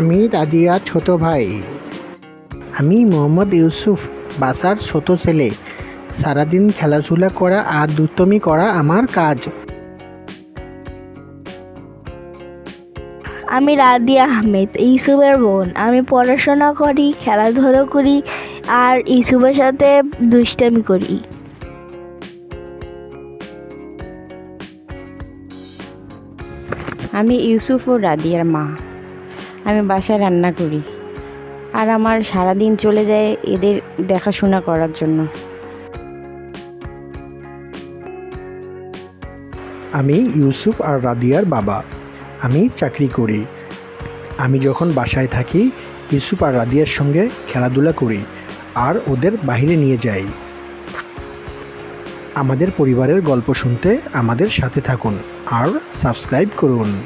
আমি দাদিয়ার ছোট ভাই। আমি মোহাম্মদ ইউসুফ বাসার ছোট ছেলে। সারাদিন খেলাধুলা করা আর দুষ্টমি করা আমার কাজ। আমি রাদিয়া আহমেদ ইসুফের বোন। আমি পড়াশোনা করি খেলাধুলো করি আর ইসুফের সাথে দুষ্টামি করি। আমি ইউসুফ ও রাদিয়ার মা। আমি বাসায় রান্না করি। আর আমার সারাদিন চলে যায় এদের দেখাশোনা করার জন্য। আমি ইউসুফ আর রাদিয়ার বাবা। আমি চাকরি করি। আমি যখন বাসায় থাকি, ইউসুফ আর রাদিয়ার সঙ্গে খেলাধুলা করি আর ওদের বাহিরে নিয়ে যাই। আমাদের পরিবারের গল্প শুনতে আমাদের সাথে থাকুন আর সাবস্ক্রাইব করুন।